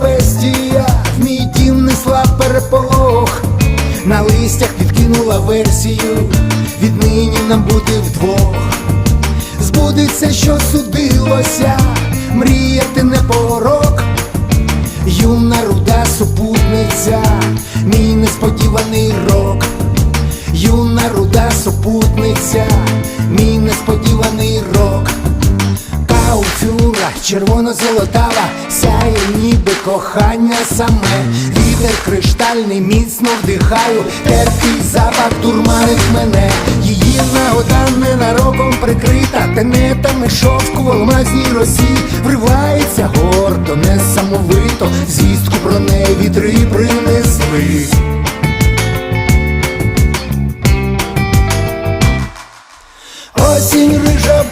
бестія, в мій дім несла переполох, на листях підкинула версію, віднині нам бути вдвох. Збудеться, що судилося, мріяти не порок, юна руда супутниця, мій несподіваний рок, юна руда супутниця, мій натура, червоно-золотава, сяє, ніби кохання саме, вітер криштальний, міцно вдихаю, терпкий запах турмарить мене, її нагода ненароком прикрита, тенетами шовку в алмазній росі. Вривається гордо, несамовито, звістку про неї вітри принесли. Осінь рижа